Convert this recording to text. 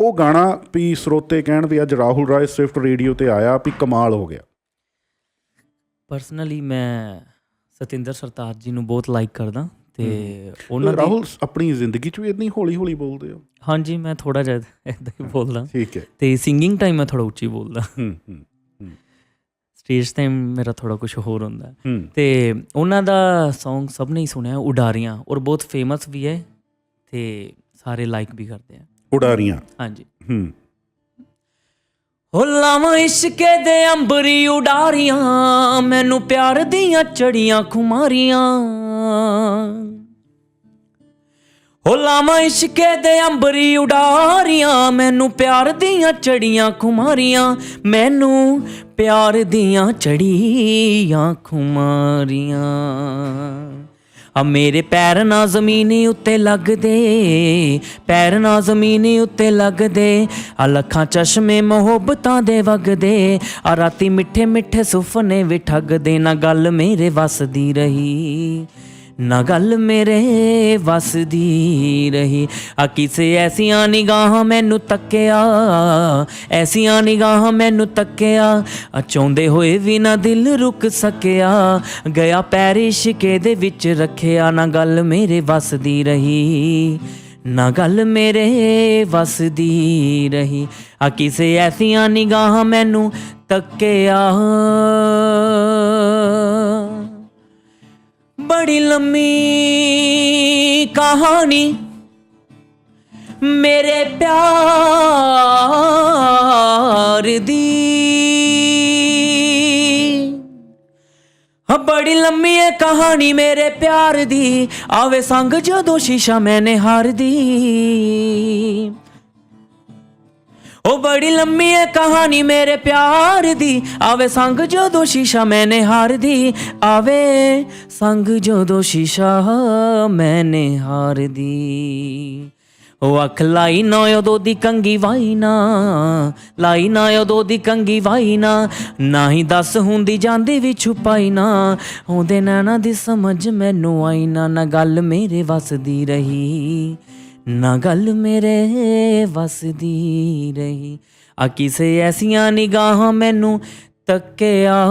ਉਹ ਗਾਣਾ ਵੀ ਸਰੋਤੇ ਕਹਿਣ ਵੀ ਅੱਜ ਰਾਹੁਲ ਰਾਏ ਸਵਿਫਟ ਰੇਡੀਓ ਤੇ ਆਇਆ ਵੀ ਕਮਾਲ ਹੋ ਗਿਆ। ਪਰਸਨਲੀ ਮੈਂ ਸਤਿੰਦਰ ਸਰਤਾਜ ਜੀ ਨੂੰ ਬਹੁਤ ਲਾਈਕ ਕਰਦਾ ਤੇ ਉਹਨਾਂ ਦੀ ਰਾਹੁਲ ਆਪਣੀ ਜ਼ਿੰਦਗੀ 'ਚ ਵੀ ਇੰਨੀ ਹੌਲੀ ਹੌਲੀ ਬੋਲਦੇ ਹੋ? ਹਾਂਜੀ ਮੈਂ ਥੋੜਾ ਜਿਹਾ ਇਦਾਂ ਹੀ ਬੋਲਦਾ। ਠੀਕ ਹੈ। ਤੇ ਸਿੰਗਿੰਗ ਟਾਈਮ ਮੈਂ ਥੋੜਾ ਉੱਚੀ ਬੋਲਦਾ। ਹੂੰ ਹੂੰ ਸਟੇਜ ਟਾਈਮ ਮੇਰਾ ਥੋੜਾ ਕੁਝ ਹੋਰ ਹੁੰਦਾ। ਤੇ ਉਹਨਾਂ ਦਾ Song ਸਭ ਨੇ ਹੀ ਸੁਣਿਆ ਉਡਾਰੀਆਂ ਔਰ ਬਹੁਤ ਫੇਮਸ ਵੀ ਹੈ ਤੇ ਸਾਰੇ ਲਾਈਕ ਵੀ ਕਰਦੇ ਆ। ਉਡਾਰੀਆਂ। ਹਾਂਜੀ। ਹੂੰ। ਹੋ ਲਾਵਾਂ ਇਸ਼ਕੇ ਦੇ ਅੰਬਰੀ ਉਡਾਰੀਆਂ ਮੈਨੂੰ ਪਿਆਰ ਦੀਆਂ ਚੜੀਆਂ ਖੁਮਾਰੀਆਂ। ਹੋ ਲਾਵਾਂ ਇਸ਼ਕੇ ਦੇ ਅੰਬਰੀ ਉਡਾਰੀਆਂ ਮੈਨੂੰ ਪਿਆਰ ਦੀਆਂ ਚੜੀਆਂ ਖੁਮਾਰੀਆਂ ਮੈਨੂੰ ਪਿਆਰ ਦੀਆਂ ਚੜੀਆਂ ਖੁਮਾਰੀਆਂ। ਆ ਮੇਰੇ ਪੈਰ ਨਾ ਜ਼ਮੀਨ ਉੱਤੇ ਲੱਗਦੇ, ਪੈਰ ਨਾ ਜ਼ਮੀਨ ਉੱਤੇ ਲੱਗਦੇ। ਆ ਲੱਖਾਂ ਚਸ਼ਮੇ ਮੁਹੱਬਤਾਂ ਦੇ ਵਗਦੇ, ਆ ਰਾਤੀ ਮਿੱਠੇ ਮਿੱਠੇ ਸੁਪਨੇ ਵੀ ਠੱਗਦੇ। ਨਾ ਗੱਲ ਮੇਰੇ ਵੱਸਦੀ ਰਹੀ। ਨਾ ਗੱਲ ਮੇਰੇ ਵੱਸਦੀ ਰਹੀ। ਆ ਕਿਸੇ ਐਸੀਆਂ ਨਿਗਾਹਾਂ ਮੈਨੂੰ ਤੱਕਿਆ, ਐਸੀਆਂ ਨਿਗਾਹਾਂ ਮੈਨੂੰ ਤੱਕਿਆ, ਆ ਚਾਹੁੰਦੇ ਹੋਏ ਵੀ ਨਾ ਦਿਲ ਰੁਕ ਸਕਿਆ, ਗਿਆ ਪੈਰ ਇਸ਼ਕੇ ਦੇ ਵਿੱਚ ਰੱਖਿਆ, ਨਾ ਗੱਲ ਮੇਰੇ ਵੱਸਦੀ ਰਹੀ, ਨਾ ਗੱਲ ਮੇਰੇ ਵੱਸਦੀ ਰਹੀ। ਆ ਕਿਸੇ ਐਸੀਆਂ ਨਿਗਾਹਾਂ ਮੈਨੂੰ ਤੱਕਿਆ। ਬੜੀ ਲੰਮੀ ਕਹਾਣੀ। ਮੇਰੇ ਪਿਆਰ ਦੀ। ਬੜੀ ਲੰਮੀ ਹੈ ਕਹਾਣੀ ਮੇਰੇ ਪਿਆਰ ਦੀ। ਆਵੇ ਸੰਗ ਜਦੋਂ ਸ਼ੀਸ਼ਾ ਮੈਨੇ ਹਾਰ ਦੀ ਬੜੀ ਲੰਮੀ ਹੈ ਕਹਾਣੀ ਮੇਰੇ ਪਿਆਰ ਦੀ। ਆਵੇ ਸੰਗ ਜਦੋਂ ਸ਼ੀਸ਼ਾ ਮੈਨੇ ਹਾਰ ਦੀ ਆਵੇ ਸੰਗ ਜਦੋਂ ਸ਼ੀਸ਼ਾ ਮੈਨੇ ਹਾਰਦੀ। ਉਹ ਅੱਖ ਲਾਈ ਨਾ ਉਦੋਂ ਦੀ ਕੰਗੀ ਵਾਈ ਨਾ। ਲਾਈ ਨਾ ਉਦੋਂ ਦੀ ਕੰਗੀ ਵਾਈ ਨਾ। ਨਾ ਹੀ ਦੱਸ ਹੁੰਦੀ ਜਾਂਦੀ ਵੀ ਛੁਪਾਈ ਨਾ। ਉਹਦੇ ਨੈਣਾ ਦੀ ਸਮਝ ਮੈਨੂੰ ਆਈ ਨਾ। ਨਾ ਗੱਲ ਮੇਰੇ ਵੱਸਦੀ ਰਹੀ। ਨਾ ਗੱਲ ਮੇਰੇ ਵੱਸਦੀ ਰਹੀ। ਆ ਕਿਸੇ ਐਸੀਆਂ ਨਿਗਾਹਾਂ ਮੈਨੂੰ ਤੱਕਿਆ।